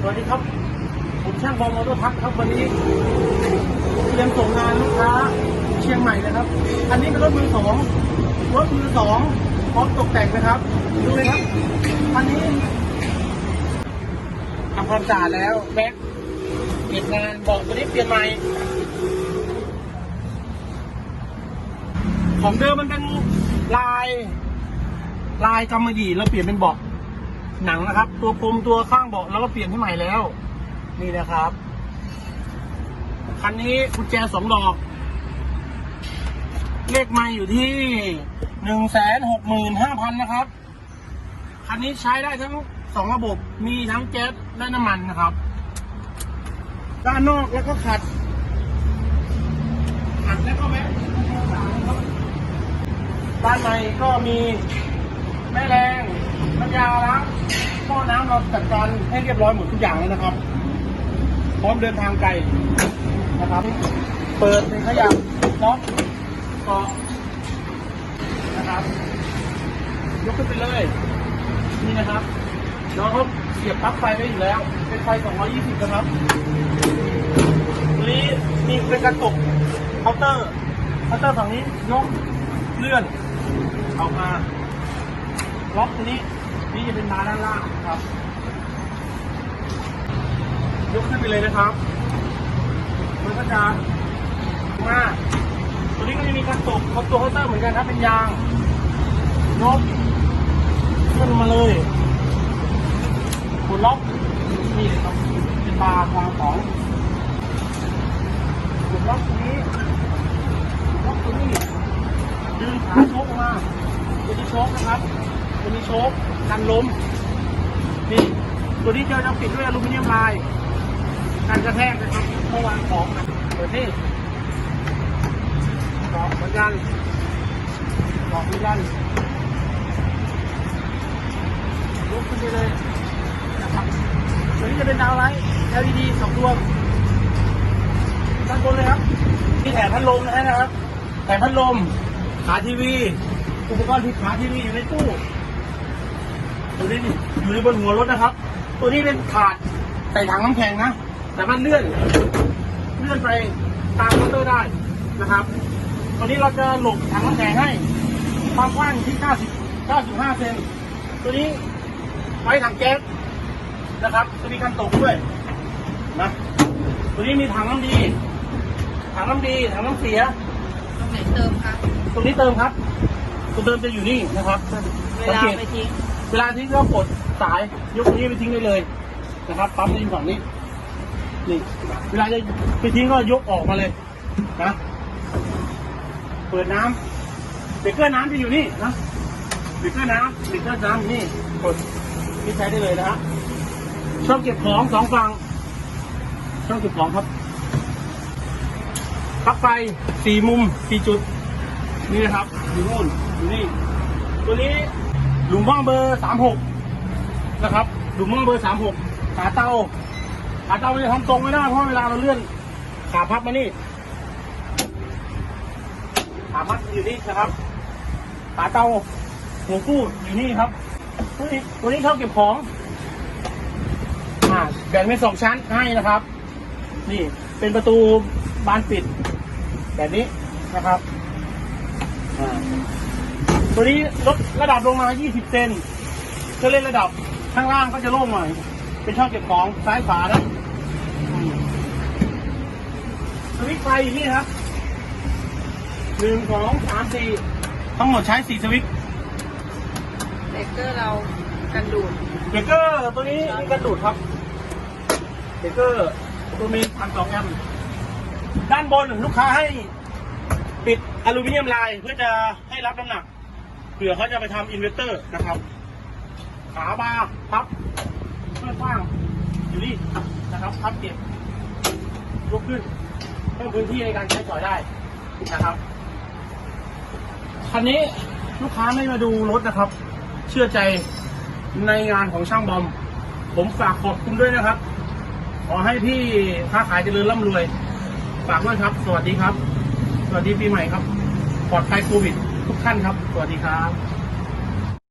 สวัสดีครับ ผมช่างบอมอเตอร์พักครับวันนี้เตรียมส่งงานลูกค้าเชียงใหม่นะครับ อันนี้เป็นรถมือสองรถมือสองพร้อมตกแต่งนะครับดูเลยครับอันนี้ทำความสะอาดแล้วแบ็คเก็บงานบอกตัวนี้เปลี่ยนใหม่ของเดิมมันเป็นลาย ลายกำมะหยี่แล้วเปลี่ยนเป็นบาะ หนังนะครับ ตัวพรมตัวข้างเบาะแล้วก็เปลี่ยนให้ใหม่แล้ว นี่นะครับ คันนี้กุญแจสองดอก เลขไม่อยู่ที่หนึ่งแสนหกหมื่นห้าพันนะครับ คันนี้ใช้ได้ทั้งสองระบบมีทั้งแก๊สและน้ำมันนะครับ ด้านนอกแล้วก็ขัด ขัดแล้วก็แม้ด้านในก็มีแม่แรง ยาล้างหม้อน้ำเราจัดการให้เรียบร้อยหมดทุกอย่างแล้วนะครับ พร้อมเดินทางไกลนะครับ เปิดเป็นขยับล็อกเกาะนะครับ ยกขึ้นไปเลย นี่นะครับน้องเขาเสียบปลั๊กไฟไว้อยู่แล้ว เป็นไฟ 220 นะครับตัวนี้มีเป็นกระจกเคาน์เตอร์เคาน์เตอร์ฝั่งนี้ยกเลื่อนออกมาล็อกตัวนี้ นี่จะเป็นบาด้านล่างครับ ยกขึ้นไปเลยนะครับ มันก็จะมาตัวนี้ก็จะมีกระจกของตัวเคาน์เตอร์เหมือนกันครับเป็นยางยกขึ้นมาเลยกดล็อกนี่เลยครับเป็นบาร์วางของกดล็อกตรงนี้กดล็อกตรงนี้ดึงขาโชกออกมาตัวนี้โชกนะครับ มีโชกกันล้มนี่ตัวนี้จะจะปิดด้วยอลูมิเนียมลายการกระแทกนะครับเมื่อวางของนะเปิดที่ดอกเหมือนกันดอกเหมือนกันยกขึ้นไปเลยนะครับตัวนี้จะเป็นดาวไลท์ LED สองดวงด้านบนเลยครับมีแถมพัดลมนะครับ แถมพัดลมขาทีวี อุปกรณ์ที่ขาทีวีอยู่ในตู้ ตัวนี้นี่อยู่ในบนหัวรถนะครับ ตัวนี้เป็นถาดใส่ถังน้ำแข็งนะสามารถเลื่อน เลื่อนไปตามมอเตอร์ได้นะครับตอนนี้เราจะหลบถังน้ำแข็งให้ ความกว้างอยู่ที่ 90 95 เซน ตัวนี้ไว้ถังแก๊สนะครับ จะมีการตกด้วยนะ ตัวนี้มีถังน้ำดี ถังน้ำดี ถังน้ำเสีย ตรงไหนเติมคะ ตรงนี้เติมครับ ตัวเติมจะอยู่นี่นะครับเวสังลาเกต ไปทิ้ง เวลาทิ้งก็กดสายยกนี้ไปทิ้งได้เลยนะครับปั๊มดินฝั่งนี้นี่เวลาจะไปทิ้งก็ยกออกมาเลยนะเปิดน้ำเบรกเกอร์น้ำจะอยู่นี่นะเบรกเกอร์น้ำเบรกเกอร์น้ำนี่กดที่ใช้ได้เลยนะฮะช่องเก็บของสองฝั่งช่องเก็บของครับปลั๊กไฟสี่มุมสี่จุดนี่นะครับอยู่โน่นอยู่นี่ตัวนี้ หลุมหม้อเบอร์สามหกนะครับหลุมหม้อเบอร์สามหกขาเตาขาเตามันจะทำตรงไม่ได้เพราะเวลาเราเลื่อนขาพับมานี่ขาพับอยู่นี่นะครับขาเตาหัวกู้อยู่นี่ครับตัวนี้ตัวนี้เท่าเก็บของอ่าแบ่งเป็นสองชั้นให้นะครับ นี่เป็นประตูบานปิด แบบนี้นะครับอ่า ตัวนี้ลดระดับลงมา 20 เซนก็เล่นระดับข้างล่างก็จะโล่งหน่อย เป็นช่องเก็บของซ้ายขวานะอืมสวิตช์ไฟอยู่นี่ครับหนึ่งสองสามสี่ทั้งหมดใช้สี่สวิตช์เบรกเกอร์เรากันดูดเบรกเกอร์ตัวนี้มีกระดูดครับเบรกเกอร์ตัวมีพันสองแอมป์ด้านบนลูกค้าให้ปิดอลูมิเนียมลายเพื่อจะให้รับน้ำหนัก เผื่อเขาจะไปทำอินเวอร์เตอร์นะครับ ขาบาร์พับเพื่อกว้างอยู่นี่นะครับพับเก็บยกขึ้นเพิ่มพื้นที่ในการใช้สอยได้นะครับคันนี้ลูกค้าไม่มาดูรถนะครับ เชื่อใจในงานของช่างบอม ผมฝากขอบคุณด้วยนะครับ ขอให้พี่ค้าขายเจริญร่ำรวย ฝากด้วยครับ สวัสดีครับ สวัสดีปีใหม่ครับ ปลอดภัยโควิด ทุกท่านครับ สวัสดีครับ